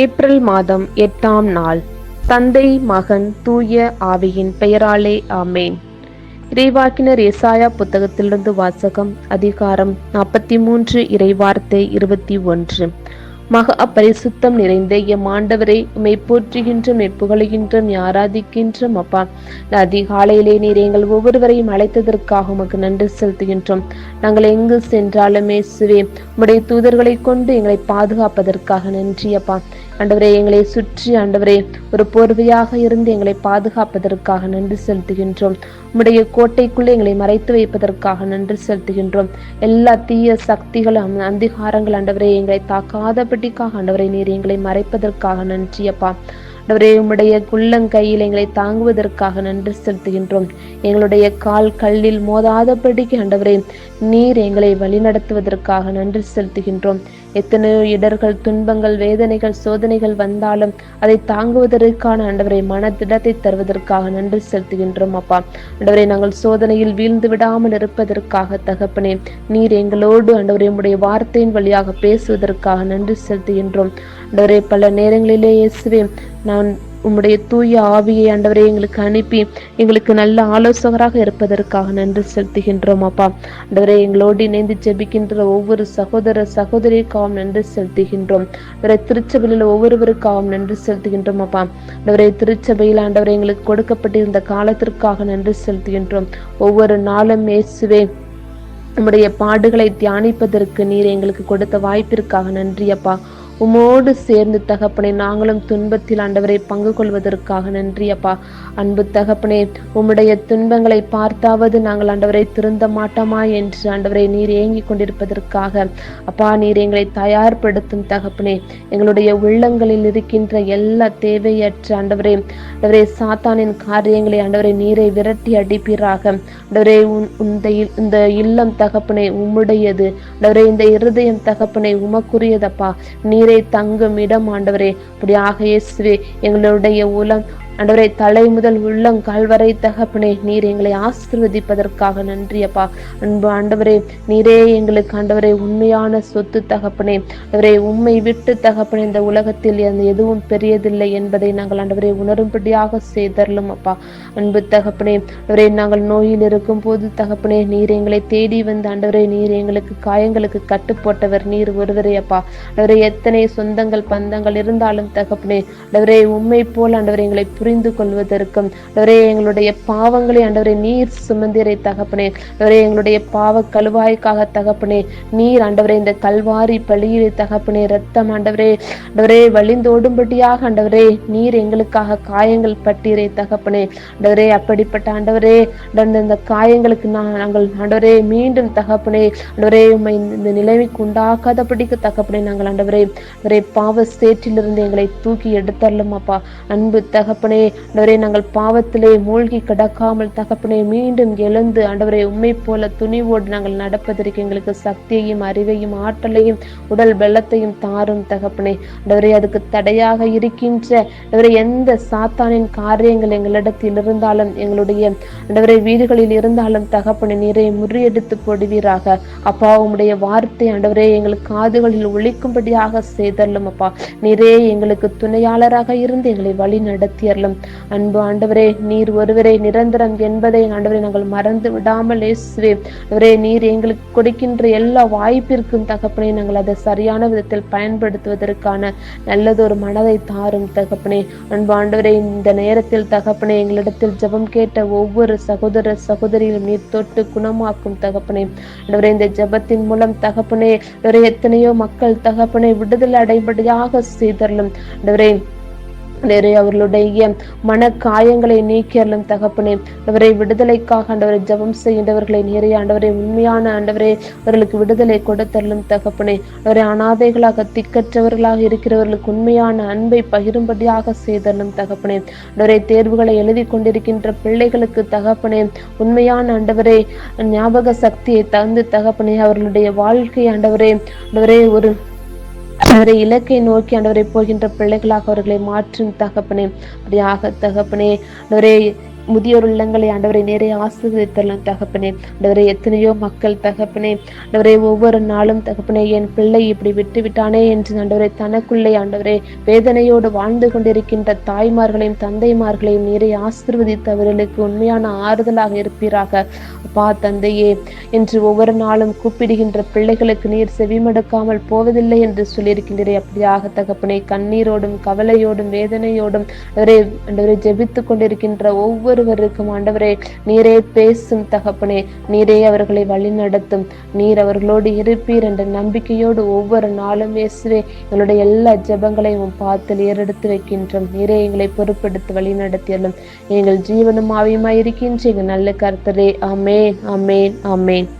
April மாதம் எட்டாம் நாள். தந்தை மகன் தூய ஆவியின் பெயராலே ஆமேன். இறைவாக்கினர் எசாயா புத்தகத்திலிருந்து வாசகம் அதிகாரம் நாற்பத்தி மூன்று இறைவார்த்தை இருபத்தி ஒன்று. மகா பரிசுத்தம் நிறைந்த எம் ஆண்டவரை உமை போற்றுகின்ற புகழுகின்றோம் ஆராதிக்கின்றோம் அப்பா. அதிகாலையிலே நீர் எங்கள் ஒவ்வொருவரையும் அழைத்ததற்காக உமக்கு நன்றி செலுத்துகின்றோம். நாங்கள் எங்கு சென்றாலுமே சுவே உடைய தூதர்களை கொண்டு எங்களை பாதுகாப்பதற்காக நன்றி அப்பா. ஆண்டவரே எங்களை சுற்றி ஆண்டவரே ஒரு போர்வையாக இருந்து எங்களை பாதுகாப்பதற்காக நன்றி செலுத்துகின்றோம். உம்முடைய கோட்டைக்குள்ளே எங்களை மறைத்து வைப்பதற்காக நன்றி செலுத்துகின்றோம். எல்லா தீய சக்திகளும் அந்திகாரங்கள் ஆண்டவரே எங்களை தாக்காதபடிக்காக ஆண்டவரை நீர் எங்களை மறைப்பதற்காக நன்றியப்பா. அப்பா ஆண்டவரே உம்முடைய குள்ளங்கையில் எங்களை தாங்குவதற்காக நன்றி செலுத்துகின்றோம். எங்களுடைய கால் கல்லில் மோதாதபடிக்கு ஆண்டவரே நீர் எங்களை வழிநடத்துவதற்காக நன்றி செலுத்துகின்றோம். எத்தனையோ இடர்கள் துன்பங்கள் வேதனைகள் சோதனைகள் வந்தாலும் அதை தாங்குவதற்கான ஆண்டவரை மனதிடத்தை தருவதற்காக நன்றி செலுத்துகின்றோம் அப்பா. ஆண்டவரை நாங்கள் சோதனையில் வீழ்ந்து விடாமல் இருப்பதற்காக தகப்பனே நீர் எங்களோடு ஆண்டவரை உம்முடைய வார்த்தையின் வழியாக பேசுவதற்காக நன்றி செலுத்துகின்றோம். ஆண்டவரே பல நேரங்களிலே இயேசுவே நான் உம்முடைய தூய ஆவியை ஆண்டவரை எங்களுக்கு அனுப்பி எங்களுக்கு நல்ல ஆலோசகராக இருப்பதற்காக நன்றி செலுத்துகின்றோம் அப்பா. ஆண்டவரை எங்களோடு இணைந்து ஜெபிக்கின்ற ஒவ்வொரு சகோதர சகோதரிக்காகவும் நன்றி செலுத்துகின்றோம். அவரை திருச்சபையில் ஒவ்வொருவருக்காகவும் நன்றி செலுத்துகின்றோம் அப்பா. ஆண்டவரை திருச்சபையில் ஆண்டவரை எங்களுக்கு கொடுக்கப்பட்டிருந்த காலத்திற்காக நன்றி செலுத்துகின்றோம். ஒவ்வொரு நாளும் இயேசுவே உம்முடைய பாடுகளை தியானிப்பதற்கு நீர் எங்களுக்கு கொடுத்த வாய்ப்பிற்காக நன்றி அப்பா. உமோடு சேர்ந்து தகப்பனே நாங்களும் துன்பத்தில் ஆண்டவரை பங்கு கொள்வதற்காக நன்றி அப்பா. அன்பு தகப்பனே உம்முடைய துன்பங்களை பார்த்தாவது நாங்கள் ஆண்டவரை திருந்த மாட்டோமா என்று ஆண்டவரை நீர் ஏங்கி கொண்டிருப்பதற்காக. அப்பா நீர் எங்களை தயார்படுத்தும் தகப்பனே. எங்களுடைய உள்ளங்களில் இருக்கின்ற எல்லா தேவையற்ற ஆண்டவரே ஆண்டவரே சாத்தானின் காரியங்களை ஆண்டவரை நீரை விரட்டி அடிப்பீராக. ஆண்டவரே இந்த இந்த இல்லம் தகப்பனே உம்முடையது. ஆண்டவரே இந்த இருதயம் தகப்பனை உமக்குரியதப்பா. நீரை தங்கும் இடம் ஆண்டவரே. அப்படியாக இயேசுவே எங்களுடைய உலம் ஆண்டவரை தலை முதல் உள்ளங்கால் வரை தகப்பனே நீர் எங்களை ஆசிர்வதிப்பதற்காக நன்றி அப்பா. அன்பு ஆண்டவரே நீரே எங்களுக்கு ஆண்டவரே உண்மையான சொத்து தகப்பனே. அவரை உண்மை விட்டு தகப்பனே இந்த உலகத்தில் எதுவும் பெரியதில்லை என்பதை நாங்கள் ஆண்டவரை உணரும்படியாக செய்தரலும் அப்பா. அன்பு தகப்பனே அவரை நாங்கள் நோயில் இருக்கும் போது தகப்பனே நீர் எங்களை தேடி வந்த ஆண்டவரே நீர் எங்களுக்கு காயங்களுக்கு கட்டுப்போட்டவர் நீர் ஒருவரே அப்பா. ஆண்டவரே எத்தனை சொந்தங்கள் பந்தங்கள் இருந்தாலும் தகப்பனே ஆண்டவரே உண்மை போல் ஆண்டவரை எங்களை புரிந்து கொள்வதற்கும் அவரே எங்களுடைய பாவங்களை ஆண்டவரை நீர் சுமந்திரை தகப்பனே. அவரே எங்களுடைய பாவ கழுவாய்க்காக தகப்பனே. நீர் ஆண்டவரே இந்த கல்வாரி பழியிலே தகப்பனே ரத்தம் ஆண்டவரே. ஆண்டவரே வழிந்தோடும்படியாக ஆண்டவரே நீர் எங்களுக்காக காயங்கள் பட்டீரே தகப்பனே. ஆண்டவரே அப்படிப்பட்ட ஆண்டவரே இந்த காயங்களுக்கு நாங்கள் ஆண்டவரே மீண்டும் தகப்பனே. ஆண்டவரே உண்மை இந்த நிலைமைக்கு உண்டாக்காதபடிக்கு தகப்பனே நாங்கள் ஆண்டவரே ஆண்டவரே பாவ சேற்றிலிருந்து எங்களை தூக்கி எடுத்தரலும் அப்பா அன்பு தகப்பனே தகப்பனே ஆண்டவரே நாங்கள் பாவத்திலே மூழ்கி கிடக்காமல் தகப்பனே மீண்டும் எழுந்து ஆண்டவரை உண்மை போல துணிவோடு நாங்கள் நடப்பதற்கு எங்களுக்கு சக்தியையும் அறிவையும் ஆற்றலையும் உடல் வெள்ளத்தையும் தாரும் தகப்பனே. ஆண்டவரே அதுக்கு தடையாக இருக்கின்ற ஆண்டவரை எந்த சாத்தானின் காரியங்கள் எங்களிடத்தில் இருந்தாலும் எங்களுடைய ஆண்டவரை வீடுகளில் இருந்தாலும் தகப்பனை நீரை முறியெடுத்து போடுவீராக. அப்பா உம்முடைய வார்த்தை ஆண்டவரே எங்கள் காதுகளில் ஒழிக்கும்படியாக செய்தல்லும் அப்பா. நீரே எங்களுக்கு துணையாளராக இருந்து எங்களை வழி நடத்தியறலும் அன்பு ஆண்டவரே நீர் ஒருவரே நிரந்தரம் என்பதை ஆண்டவரை நாங்கள் மறந்து விடாமல் இயேசுவே. ஆண்டவரே நீர் எங்களுக்கு கொடுக்கின்ற எல்லா வாய்ப்பிற்கும் தகப்பனே நாங்கள் அதை சரியான விதத்தில் பயன்படுத்துவதற்கான நல்லதொரு மனதை தாரும் தகப்பனே. அன்பு ஆண்டவரே இந்த நேரத்தில் தகப்பனே எங்களிடத்தில் ஜபம் கேட்ட ஒவ்வொரு சகோதர சகோதரியிலும் நீர் தொட்டு குணமாக்கும் தகப்பனே. ஆண்டவரே இந்த ஜபத்தின் மூலம் தகப்பனே எத்தனையோ மக்கள் தகப்பனை விடுதலை அடைபடியாக செய்தரலும். ஆண்டவரே நிறைய அவர்களுடைய மன காயங்களை நீக்கியறலும் தகப்பனே. அவரை விடுதலைக்காக ஆண்டவரை ஜபம் செய்கின்றவர்களை நிறைய ஆண்டவரை உண்மையான ஆண்டவரே அவர்களுக்கு விடுதலை கொடுத்தரலும் தகப்பனே. அவரை அனாதைகளாக திக்கற்றவர்களாக இருக்கிறவர்களுக்கு உண்மையான அன்பை பகிரும்படியாக செய்தரலும் தகப்பனே. அவரை தேர்வுகளை எழுதி கொண்டிருக்கின்ற பிள்ளைகளுக்கு தகப்பனே உண்மையான ஆண்டவரே ஞாபக சக்தியை தந்து தகப்பனே அவர்களுடைய வாழ்க்கை ஆண்டவரே ஆண்டவரே ஒரு அவரை இலக்கை நோக்கி ஆண்டவரை போகின்ற பிள்ளைகளாக அவர்களை மாற்றும் தகப்பனே. அப்படியாக தகப்பனே அவரே முதியோர் உள்ளங்களை ஆண்டவரை நேரே ஆசீர்வதித்தரலாம் தகப்பனே. ஆண்டவரே எத்தனையோ மக்கள் தகப்பனே. ஆண்டவரே ஒவ்வொரு நாளும் தகப்பனே என் பிள்ளை இப்படி விட்டு விட்டானே என்று ஆண்டவரே தனக்குள்ளே ஆண்டவரே வேதனையோடு வாழ்ந்து கொண்டிருக்கின்ற தாய்மார்களையும் தந்தைமார்களையும் நீரை ஆசீர்வதித்து அவர்களுக்கு உண்மையான ஆறுதலாக இருப்பீராக. அப்பா தந்தையே என்று ஒவ்வொரு நாளும் கூப்பிடுகின்ற பிள்ளைகளுக்கு நீர் செவிமடுக்காமல் போவதில்லை என்று சொல்லியிருக்கின்றே அப்படியாக தகப்பனே கண்ணீரோடும் கவலையோடும் வேதனையோடும் ஆண்டவரே ஆண்டவரை ஜெபித்து கொண்டிருக்கின்ற ஒவ்வொரு ஒவ்வொருவருக்கும் ஆண்டவரே நீரே பேசும் தகப்பனே நீரே அவர்களை வழிநடத்தும். நீர் அவர்களோடு இருப்பீர் என்ற நம்பிக்கையோடு ஒவ்வொரு நாளும் இயேசுவே எங்களுடைய எல்லா ஜெபங்களையும் பார்த்து ஏறெடுத்து வைக்கின்றோம். நீரே எங்களை பொறுப்பெடுத்து வழி நடத்தியலும் எங்கள் ஜீவனும் ஆவியுமாய் இருக்கின்ற எங்கள் நல்ல கர்த்தரே. அமேன் அமேன் அமேன்